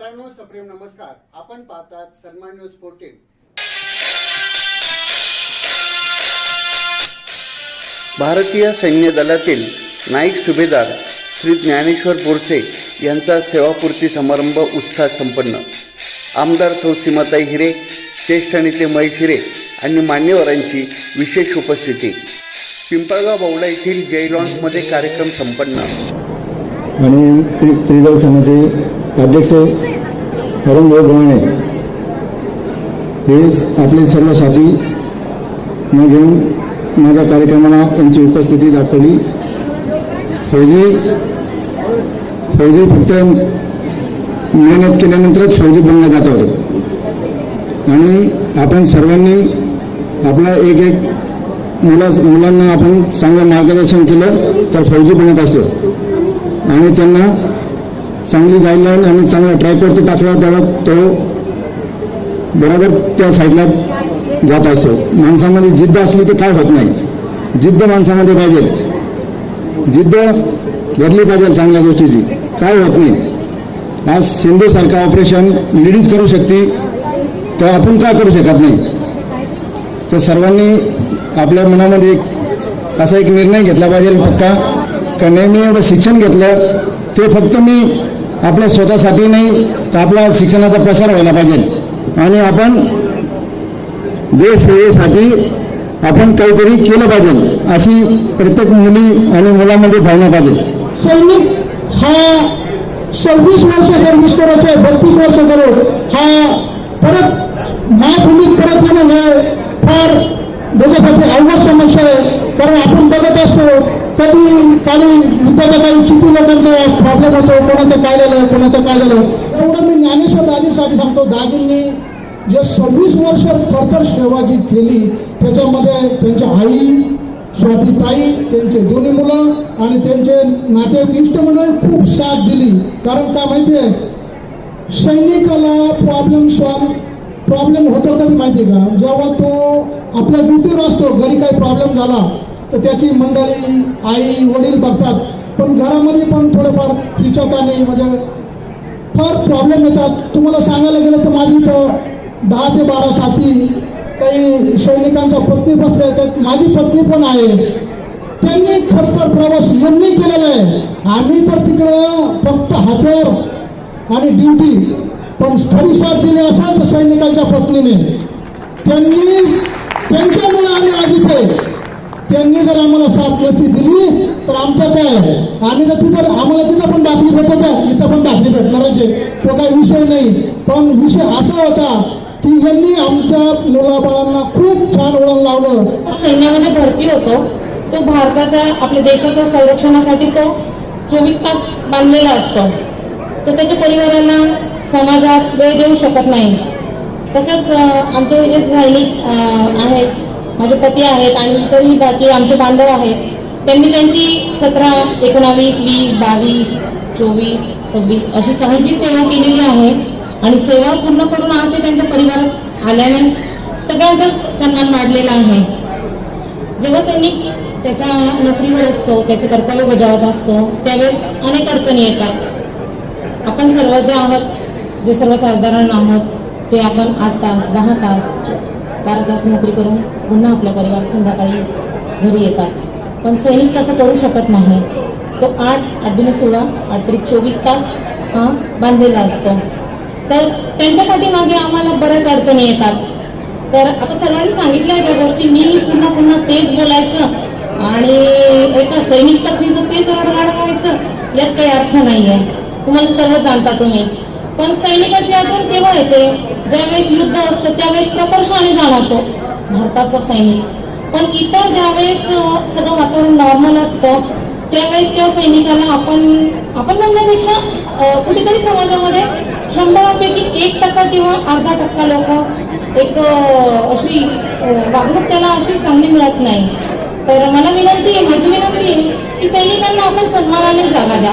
मित्रांनो सप्रेम नमस्कार. आपण पाहतात सन्मान न्यूज फोर्टीन भारतीय सैन्य दलातील नाईक सुभेदार श्री ज्ञानेश्वर बोरसे यांचा सेवापूर्ती समारंभ उत्साहात संपन्न. आमदार सौ सीमाताई हिरे ज्येष्ठ नेते महेश हिरे आणि मान्यवरांची विशेष उपस्थिती. पिंपळगाव बौला येथील जय लॉन्समध्ये कार्यक्रम संपन्न. आणि त्रि त्रिदल संघाचे अध्यक्ष वरुणभाऊ गव्हाणे हे आपले सर्व साथी न घेऊन माझ्या कार्यक्रमाला त्यांची उपस्थिती दाखवली. फौजी फौजी फक्त मेहनत केल्यानंतरच फौजी बनला होते आणि आपण सर्वांनी आपला एक एक मुला मुलांना आपण चांगलं मार्गदर्शन केलं तर फौजी बनत असतो आणि त्यांना चांगली गाईडलाईन आणि चांगला ट्रॅकवरती टाकला तेव्हा तो बरोबर त्या साईडला जात असतो. माणसामध्ये जिद्द असली तर काय होत नाही. जिद्द माणसामध्ये पाहिजे. जिद्द धरली पाहिजे चांगल्या गोष्टीची. काय होत नाही. आज सिंधूसारखं ऑपरेशन लेडीज करू शकते तर आपण का करू शकत नाही? तर सर्वांनी आपल्या मनामध्ये एक असा एक निर्णय घेतला पाहिजे पक्का का नेहमी एवढं शिक्षण घेतलं ते फक्त मी आपल्या स्वतःसाठी नाही तर आपला शिक्षणाचा प्रसार व्हायला पाहिजे. आणि आपण देशसेवेसाठी आपण काहीतरी केलं पाहिजे अशी प्रत्येक मुली आणि मुलांमध्ये भावना पाहिजे. सैनिक हा सव्वीस वर्ष सर्व्हिस करायचे बत्तीस वर्ष करून हा परत महाभूमीत परत येणं हे फार त्याच्यासाठी अवघड समस्या आहे. कारण आपण बघत असतो कधी खाली लोकांचा होतो कोणाचं काय झालं कोणाचं काय झालं एवढं मी ज्ञानेश्वर दाजींसाठी सांगतो. दाजींनी जे सव्वीस वर्ष कर्तर सेवा जी केली त्याच्यामध्ये त्यांच्या आई स्वातीताई त्यांचे दोन्ही मुलं आणि त्यांचे नाते इष्टमंडळी खूप साथ दिली. कारण का माहिती आहे? सैनिकाला प्रॉब्लेम सॉल्व प्रॉब्लेम होतो कधी माहिती आहे का? जेव्हा तो आपल्या ड्युटीवर असतो घरी काही प्रॉब्लेम झाला तर त्याची मंडळी आई वडील बघतात पण घरामध्ये पण थोडंफार खिचताने म्हणजे फार प्रॉब्लेम येतात. तुम्हाला सांगायला गेलं तर माझी इथं दहा ते बारा साथी काही सैनिकांच्या पत्नी बसल्या तर माझी पत्नी पण आहे. त्यांनी खरतर प्रवास यांनी केलेला आहे. आम्ही तर तिकडं फक्त हत्यार आणि ड्युटी पण स्थळी साथ दिली असाल तर सैनिकांच्या पत्नीने. त्यांनी त्यांच्यामुळे आम्ही आज इथे त्यांनी जर आम्हाला साथ नसती दिली तर आमचं काय आहे? आम्ही जर तिथं आम्हाला तिथं पण दाखली भेटत आहे इथं पण दाखली भेटणारच आहे. तो काही विषय नाही. पण विषय असा होता की यांनी आमच्या मुलाबाळांना खूप छान वळण लावलं. सैन्यामध्ये भरती होतो. तो भारताच्या आपल्या देशाच्या संरक्षणासाठी तो चोवीस तास बांधलेला असतो. तो त्याच्या परिवाराला समाजात वेळ देऊ शकत नाही. तसंच आमचे जे सैनिक आहेत माझे पती आहेत आणि इतरही बाकी आमचे बांधव आहेत त्यांनी त्यांची सतरा एकोणावीस वीस बावीस चोवीस सव्वीस अशी काहीची सेवा केलेली आहे. आणि सेवा पूर्ण करून आज ते त्यांच्या परिवारात आल्याने सगळ्यांचाच सन्मान वाढलेला आहे. जेव्हा सैनिक त्याच्या नोकरीवर असतो त्याचे कर्तव्य बजावत असतो त्यावेळेस अनेक अडचणी येतात. आपण सर्व जे आहोत जे सर्वसाधारण आहोत ते आपण आठ तास दहा तास बारा तास नोकरी करून पुन्हा आपल्या परिवार संध्याकाळी घरी येतात. पण सैनिक तसं करू शकत नाही. तो आठ आठ दिवस सोळा आठ तरी चोवीस तास हा बांधलेला असतो. तर त्यांच्या पाठीमागे आम्हाला बऱ्याच अडचणी येतात. तर आता सर्वांनी सांगितल्या त्या गोष्टी. मी पुन्हा पुन्हा तेच बोलायचं. आणि एका सैनिक पत्नीचं तेच रडगाड करायचं यात काही अर्थ नाही आहे तुम्हाला सर्व जाणता तुम्ही. पण सैनिकाची आठवण केव्हा येते? ज्यावेळेस युद्ध असतं त्यावेळेस प्रकर्षाने जाणवतो. भारताचा सैनिक. पण इतर ज्यावेळेस सगळं वातावरण नॉर्मल असतं त्यावेळेस त्या सैनिकाला आपण आपण म्हणण्यापेक्षा कुठेतरी समाजामध्ये शंभरापैकी एक टक्का किंवा अर्धा टक्का लोक एक अशी वागणूक त्याला अशी चांगली मिळत नाही. तर मला विनंती आहे माझी विनंती आहे की सैनिकांना आपण सन्मानाने जागा द्या.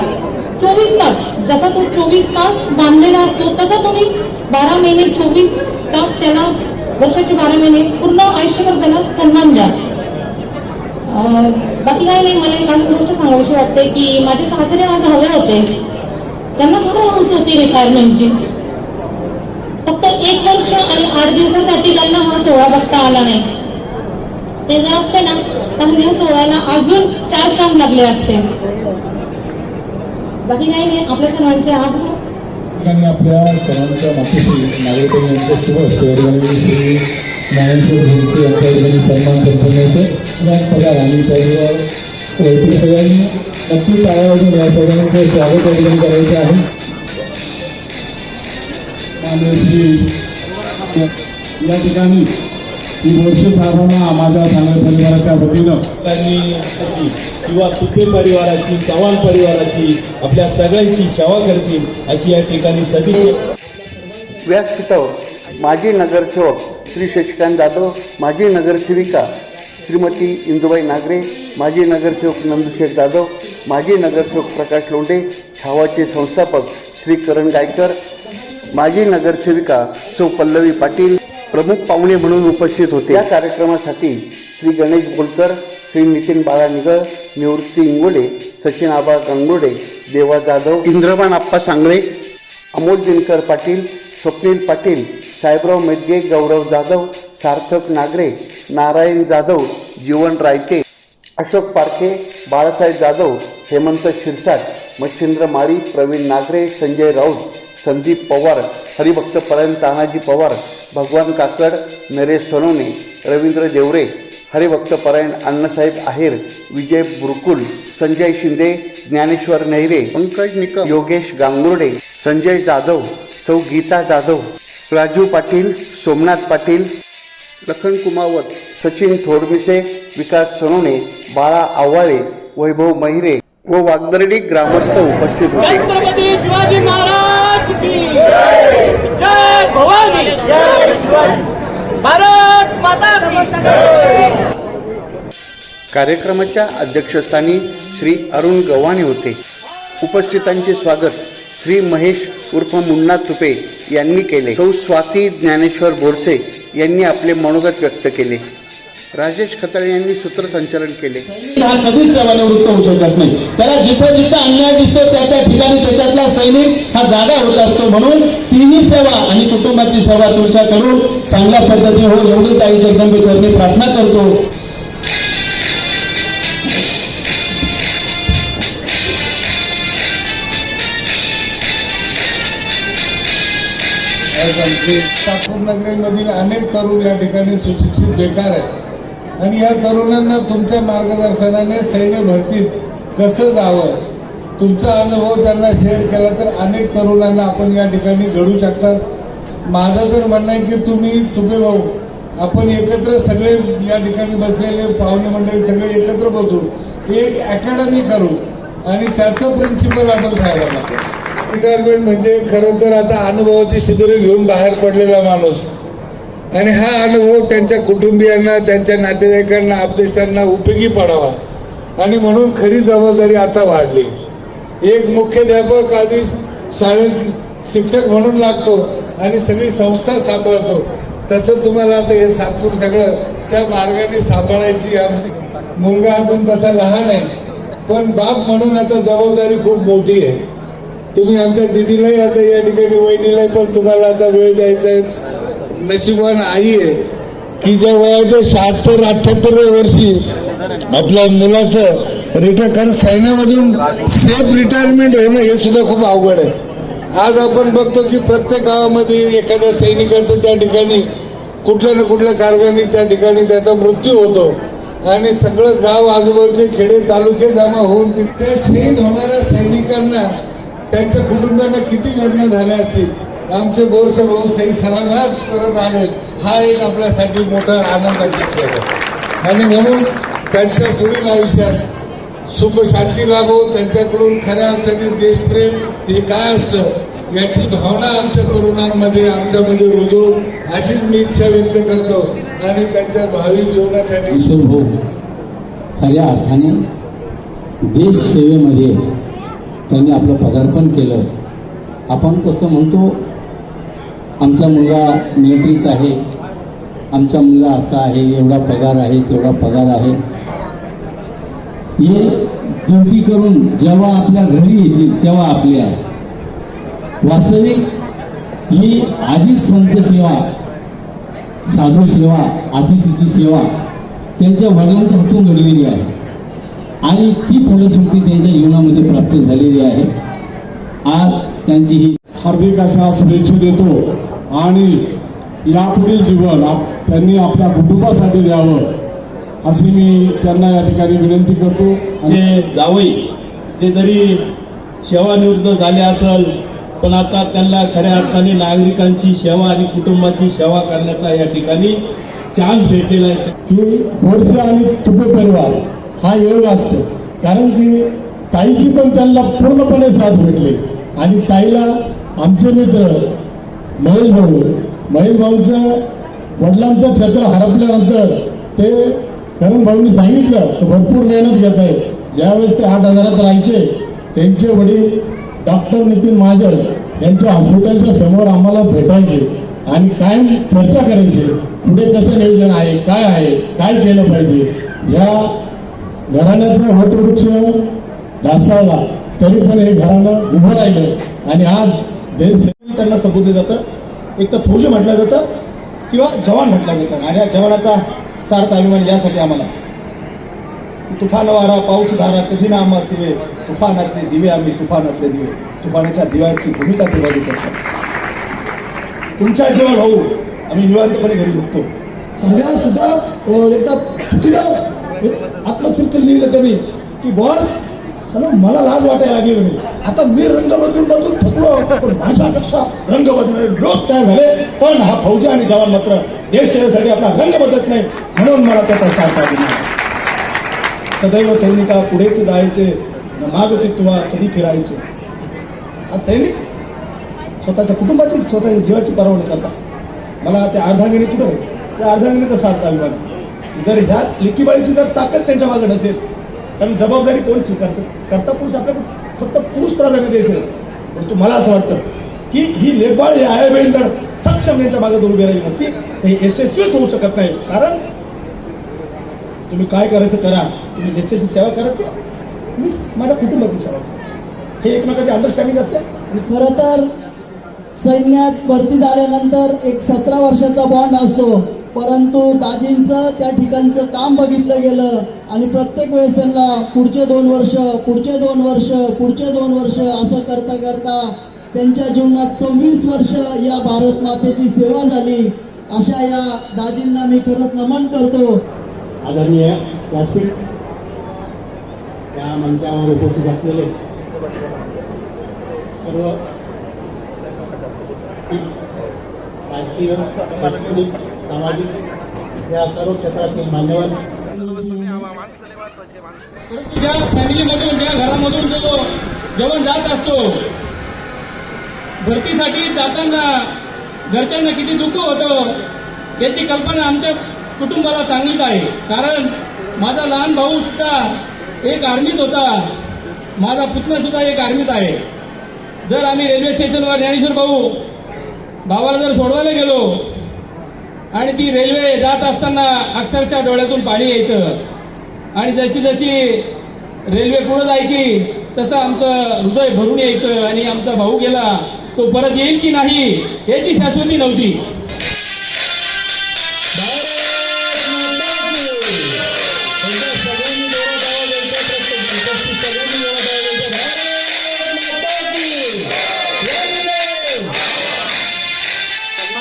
चोवीस तास. जसा तो चोवीस तास बांधलेला असतो तसा तुम्ही बारा महिने चोवीस तास त्याला वर्षाचे बारा महिने पूर्ण आयुष्यभर त्याला सन्मान द्या. बाकी काही नाही मला एक अशी गोष्ट सांगावीशी वाटते की माझे सासरे आज हवे होते. त्यांना फार हौस होती रिटायरमेंटची एक वर्ष आणि आठ दिवसासाठी त्यांना हा सोहळा बघता आला नाही. ते जर असते ना तर ह्या सोहळ्याला अजून चार चांद लागले असते. बाकी काही नाही आपल्या सर्वांचे आभार. ठिकाणी आपल्या सर्वांच्या मातोश्री नागरिकांनी यांच्या शुभ असते या श्री ज्ञानेश्वर भोसले यांच्या ठिकाणी सन्मान संपन्न होतो या पगार आणि त्याच्यावर वैद्य सगळ्यांनी नक्की टाळ्यावरून या सगळ्यांचं स्वागत या ठिकाणी करायचं आहे. माननीय श्री या ठिकाणी मी बोरशे साहेबांना माझ्या सांगली परिवाराच्या वतीनं त्यांनी त्याची किंवा तुपे परिवाराची चव्हाण परिवाराची आपल्या सगळ्यांची सेवा करतील अशी या ठिकाणी सदिच्छा. व्यासपीठावर माजी नगरसेवक श्री शशिकांत जाधव माजी नगरसेविका श्रीमती इंदुबाई नागरे माजी नगरसेवक नंदुशेठ जाधव माजी नगरसेवक प्रकाश लोंढे छावाचे संस्थापक श्री करण गायकर माजी नगरसेविका सौ पल्लवी पाटील प्रमुख पाहुणे म्हणून उपस्थित होते. या कार्यक्रमासाठी श्री गणेश बोलकर श्री नितीन बाळा निगळ निवृत्ती इंगोले सचिन आबा गंगोडे देवा जाधव इंद्रबाण आप्पा सांगळे अमोल दिनकर पाटील स्वप्नील पाटील साहेबराव मेदगे गौरव जाधव सार्थक नागरे नारायण जाधव जीवन रायते अशोक पारखे बाळासाहेब जाधव हेमंत शिरसाट मच्छिंद्र माळी प्रवीण नागरे संजय राऊत संदीप पवार हरिभक्त परायण तानाजी पवार भगवान काकड नरेश सोनवणे रवींद्र देवरे हरिभक्त परायण अण्णासाहेब आहेर विजय बुरकुल संजय शिंदे ज्ञानेश्वर नेहरे पंकज निकम योगेश गांगुर्डे संजय जाधव सौ गीता जाधव राजू पाटील सोमनाथ पाटील लखन कुमावत सचिन थोरमिसे विकास सोनवणे बाळा आव्हाळे वैभव महिरे व वागदर्डी ग्रामस्थ उपस्थित होते. भवानी भारत माता कार्यक्रमाच्या अध्यक्षस्थानी श्री अरुण गव्हाणे होते. उपस्थितांचे स्वागत श्री महेश उर्फ मुन्ना तुपे यांनी केले. सौ स्वाती ज्ञानेश्वर बोरसे यांनी आपले मनोगत व्यक्त केले. राजेश खताळे यांनी सूत्रसंचालन केले. हा कधीच सेवानिवृत्त होऊ शकत नाही. त्याला जिथं जिथं अन्याय दिसतो त्या त्या ठिकाणी त्याच्यातला सैनिक हा जागा होत असतो म्हणून तिन्ही सेवा आणि कुटुंबाची सेवा तुमच्याकडून चांगल्या पद्धतीने हो एवढीच आई जगदंबे चरणी प्रार्थना करतो. नगरीमधील अनेक तरुण या ठिकाणी सुशिक्षित बेकार आहेत. आणि या तरुणांना तुमच्या मार्गदर्शनाने सैन्य भरतीत कसं जावं? तुमचा अनुभव त्यांना शेअर केला तर अनेक तरुणांना आपण या ठिकाणी घडू शकतात. माझं तर म्हणणं आहे की तुम्ही तुम्ही भाऊ आपण एकत्र सगळे या ठिकाणी बसलेले पाहुणे मंडळी सगळे एकत्र बसू एक अकॅडमी करू आणि त्याचं प्रिन्सिपल आपण खायला लागतो रिटायरमेंट म्हणजे खरं तर आता अनुभवाची शिदोरी घेऊन बाहेर पडलेला माणूस. आणि हा अनुभव त्यांच्या कुटुंबियांना त्यांच्या नातेवाईकांना आपदेशांना उपयोगी पडावा. आणि म्हणून खरी जबाबदारी आता वाढली. एक मुख्याध्यापक आधी शाळेत शिक्षक म्हणून लागतो आणि सगळी संस्था सांभाळतो. तसं तुम्हाला आता हे सातपूर सगळं त्या मार्गाने सांभाळायची आमची मुलगा अजून तसा लहान आहे. पण बाप म्हणून आता जबाबदारी खूप मोठी आहे. तुम्ही आमच्या दिदीलाही आता या ठिकाणी वहिनीलाही पण तुम्हाला आता वेळ द्यायचा आहे. नशिबान आई आहे. की ज्या वयाच्या शहात्तर अठ्ठ्याहत्तर वर्षी आपल्या मुलाचं रिटायर कारण सैन्यामधून सेफ रिटायरमेंट होणं हे सुद्धा खूप अवघड आहे. आज आपण बघतो की प्रत्येक गावामध्ये एखाद्या सैनिकाचं त्या ठिकाणी कुठल्या ना कुठल्या कारणाने त्या ठिकाणी त्याचा मृत्यू होतो. आणि सगळं गाव आजूबाजूचे खेडे तालुके जमा होऊन त्या शहीद होणाऱ्या सैनिकांना त्यांच्या कुटुंबांना किती वेदना झाल्या असतील? आमचे बोरसे भाऊ सई सलामत करत आले. हा एक आपल्यासाठी मोठा आनंदाची क्षण आहे आणि म्हणून त्यांच्या पुढील आयुष्यात सुख शांती लागो त्यांच्याकडून खऱ्या अर्थाने देशप्रेम हे काय असतं याची भावना आमच्या तरुणांमध्ये आमच्यामध्ये रुजू अशीच मी इच्छा व्यक्त करतो. आणि त्यांच्या भावी जीवनासाठी भाऊ खऱ्या अर्थाने देश सेवेमध्ये त्यांनी आपलं पदार्पण केलं. आपण कसं म्हणतो आमचा मुलगा नियंत्रित आहे. आमचा मुलगा असा आहे एवढा पगार आहे तेवढा पगार आहे. हे ड्युटी करून जेव्हा आपल्या घरी येतील तेव्हा आपल्या वास्तविक ही आधीच संत सेवा साधू सेवा अतिथीची सेवा त्यांच्या वडिलांच्या हातून घडलेली आहे. आणि ती फलश्रुती त्यांच्या जीवनामध्ये प्राप्त झालेली आहे. आज त्यांची ही हार्दिक अशा शुभेच्छा देतो. आणि यापुढील जीवन आप त्यांनी आपल्या कुटुंबासाठी द्यावं अशी मी त्यांना या ठिकाणी विनंती करतो. जे जावई ते जरी सेवानिवृत्त झाले असल पण आता त्यांना खऱ्या अर्थाने नागरिकांची सेवा आणि कुटुंबाची सेवा करण्याचा या ठिकाणी चान्स भेटलेला आहे. की बोरसे आणि तुपे परिवार हा योग असतो. कारण की ताईची पण त्यांना पूर्णपणे साथ भेटली. आणि ताईला आमचे मित्र महेश भाऊ. महेश भाऊच्या वडिलांचं छत्र हरपल्यानंतर ते करण भाऊनी सांगितलं तर भरपूर मेहनत घेत आहे. ज्यावेळेस ते आठ हजारात राहायचे त्यांचे वडील डॉक्टर नितीन महाजन यांच्या हॉस्पिटलच्या समोर आम्हाला भेटायचे आणि काय चर्चा करायचे पुढे कसं नियोजन आहे काय आहे काय केलं पाहिजे? या घराण्याचा वटवृक्ष ढासळला तरी पण हे घराणं उभं राहिलं. आणि आज देश त्यांना संबोधलं जातं. एक तर फौजी म्हटलं जातं किंवा जवान म्हटलं जातं. आणि या जवानाचा सार्थ अभिमान यासाठी आम्हाला. तुफान वारा पाऊस धारा कधी ना आम्हा सिवे तुफानातले दिवे आम्ही तुफानातले दिवे. तुफानाच्या दिव्याची भूमिका ते असतात. तुमच्या जेवण भाऊ आम्ही निवांतपणे घरी झोपतो. सगळ्या सुद्धा एकदा चुकीला एक आत्मचिंतन लिहिलं त्यांनी की बॉस मला लाज वाटायला लागली म्हणे. आता मी रंग बदलून बदलून थकलो पण माझ्यापेक्षा रंग बदलणारे लोक तयार झाले. पण हा फौजी आणि जवान मात्र देश सेवेसाठी आपला रंग बदलत नाही म्हणून मला त्याचा सांगता सदैव सैनिका पुढेच जायचे न मागते तुवा कधी फिरायचे. हा सैनिक स्वतःच्या कुटुंबाची स्वतःच्या जीवाची पर्वा करता. मला त्या अर्धांगिनी कुठं? त्या अर्धांगिनीचा साथ चालू जर ह्या लेकीबाळीची जर ताकद त्यांच्या मागे नसेल कारण जबाबदारी कोण स्वीकारतं? करता पुरुष आपल्याला फक्त पुरुष प्राधान्य द्यायचं परंतु मला असं वाटतं की ही लेखबाळ हे आहे बहीण जर सक्षम यांच्या मागे जर उभी राहिली नसती तर हे यशस्वीच होऊ शकत नाही कारण तुम्ही काय करायचं करा. तुम्ही देशाची सेवा करत मी माझ्या कुटुंबाची सेवा हे एकमेकाची अंडरस्टँडिंग असते. आणि खरं तर सैन्यात भरती झाल्यानंतर एक सतरा वर्षाचा बॉन्ड असतो. परंतु दाजींचं त्या ठिकाणचं काम बघितलं गेलं आणि प्रत्येक वेळेस त्यांना पुढचे दोन वर्ष पुढचे दोन वर्ष पुढचे दोन वर्ष असं करता करता त्यांच्या जीवनात सव्वीस वर्ष या भारत मातेची सेवा झाली. अशा या दाजींना मी खरंच नमन करतो. आदरणीय व्यासपीठ या मंचावर उपस्थित असलेले सर्व राजकीय सामाजिक या सर्व क्षेत्रातील मान्यवर. ज्या फॅमिलीमधून ज्या घरामधून जो जेवण जात असतो भरतीसाठी जाताना घरच्यांना किती दुःख होतं याची कल्पना आमच्या कुटुंबाला चांगलीच आहे. कारण माझा लहान भाऊ सुद्धा एक आर्मीत होता. माझा पुतणा सुद्धा एक आर्मीत आहे. जर आम्ही रेल्वे स्टेशनवर ज्ञानेश्वर भाऊ भावाला जर सोडवायला गेलो आणि ती रेल्वे जात असताना अक्षरशः डोळ्यातून पाणी यायचं. आणि जशी जशी रेल्वे पुढे जायची तसं आमचं हृदय भरून यायचं आणि आमचा भाऊ गेला तो परत येईल की नाही याची शाश्वती नव्हती.